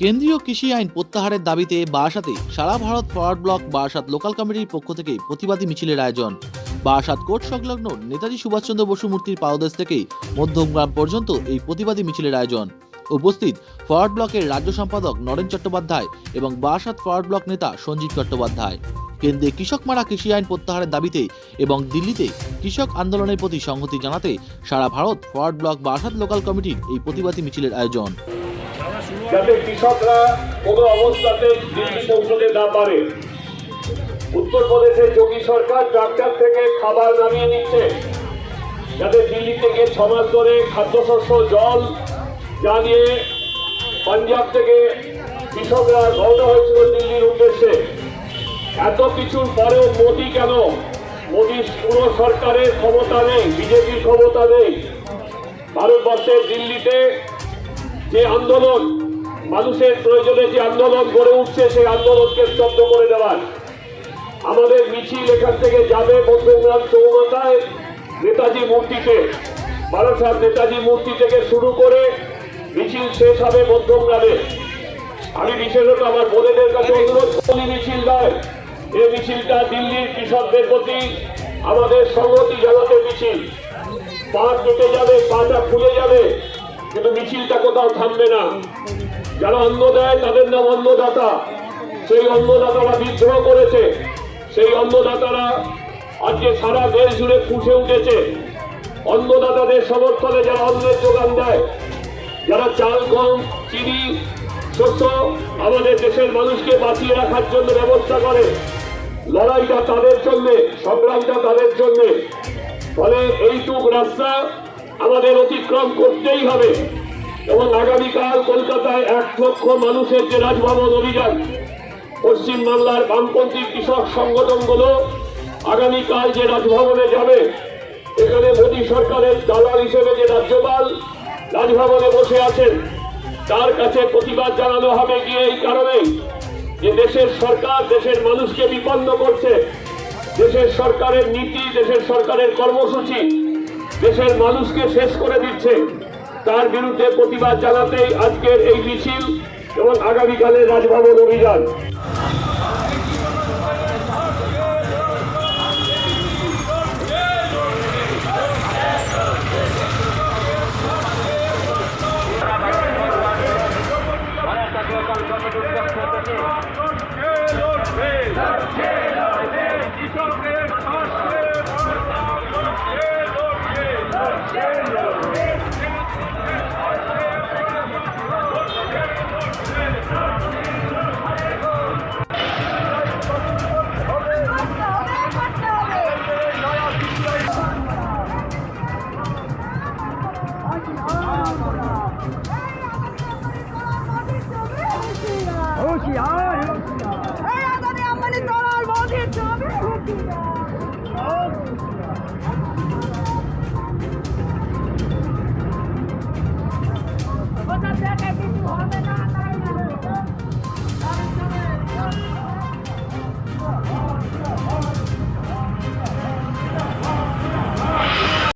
কেন্দ্রীয় কৃষি আইন প্রত্যাহারের দাবিতে বারাসাতে সারা Bharat forward bloc Barasat local কমিটির পক্ষ থেকে প্রতিবাদী মিছিলের আয়োজন। বারাসাত কোর্ট সংলগ্ন নেতাজি সুভাষচন্দ্র বসু মূর্তির পাদদেশ থেকে মধ্যমগ্রাম পর্যন্ত এই প্রতিবাদী মিছিলের আয়োজন। উপস্থিত ফরওয়ার্ড ব্লকের রাজ্য সম্পাদক নরেন চট্টোপাধ্যায় এবং বারাসাত ফরওয়ার্ড ব্লক নেতা সঞ্জীব চট্টোপাধ্যায়। কেন্দ্রে কৃষক মারা কৃষি আইন প্রত্যাহারের দাবিতে এবং দিল্লিতে কৃষক আন্দোলনের প্রতি সংহতি জানাতে সারা Bharat forward bloc Barasat local কমিটির এই প্রতিবাদী মিছিলের আয়োজন। যাতে কৃষকরা কোনো অবস্থাতে দিল্লি পৌঁছতে না পারে। উত্তরপ্রদেশে যোগী সরকার ট্রাক্টর থেকে খাবার নামিয়ে নিচ্ছে। যাতে দিল্লি থেকে ছ মাস ধরে খাদ্যশস্য, জল যা নিয়ে পাঞ্জাব থেকে কৃষকরা রওনা হয়েছিল দিল্লির উদ্দেশ্যে। এত কিছুর পরেও মোদি কেন? মোদি পুরো সরকারের ক্ষমতা নেই, বিজেপির ক্ষমতা নেই। ভারতবর্ষের দিল্লিতে যে আন্দোলন, মানুষের প্রয়োজনে যে আন্দোলন গড়ে উঠছে, সেই আন্দোলনকে স্তব্ধ করে দেওয়ার। আমাদের মিছিল এখান থেকে যাবে মধ্যগ্রাম চৌমাথায় নেতাজি মূর্তিতে। বারাসাত নেতাজি মূর্তি থেকে শুরু করে মিছিল শেষ হবে মধ্যগ্রামে আমি বিশেষত আমার বোনেদের কাছে অনুরোধ করি মিছিল নয়। এই মিছিলটা দিল্লির কৃষকদের প্রতি আমাদের সংহতি জানাতে মিছিল। পা কেটে যাবে, পাটা ফুলে যাবে। কিন্তু মিছিলটা কোথাও থামবে না। যারা অন্ন দেয়, তাদের নাম অন্নদাতা। সেই অন্নদাতারা বিদ্রোহ করেছে। সেই অন্নদাতারা আজকে সারা দেশ জুড়ে ফুসে উঠেছে। অন্নদাতাদের সমর্থনে যারা অন্নের যোগান দেয়, যারা চাল, গম, চিনি, শস্য আমাদের দেশের মানুষকে বাঁচিয়ে রাখার জন্য ব্যবস্থা করে, লড়াইটা তাদের জন্যে, সংগ্রামটা তাদের জন্যে। ফলে এইটুক রাস্তা আমাদের অতিক্রম করতেই হবে। এবং আগামীকাল কলকাতায় এক লক্ষ মানুষের যে রাজভবন অভিযান পশ্চিমবাংলার বামপন্থী কৃষক সংগঠনগুলো আগামীকাল যে রাজভবনে যাবে, এখানে মোদী সরকারের দালাল হিসেবে যে রাজ্যপাল রাজভবনে বসে আছেন, তার কাছে প্রতিবাদ জানানো হবে গিয়ে এই কারণেই যে দেশের সরকার দেশের মানুষকে বিপন্ন করছে, দেশের সরকারের নীতি, দেশের সরকারের কর্মসূচি দেশের মানুষকে শেষ করে দিচ্ছে। তার বিরুদ্ধে প্রতিবাদ জানাতেই আজকের এই মিছিল এবং আগামীকালের রাজভবন অভিযান। পক্ষ থেকে 오시야.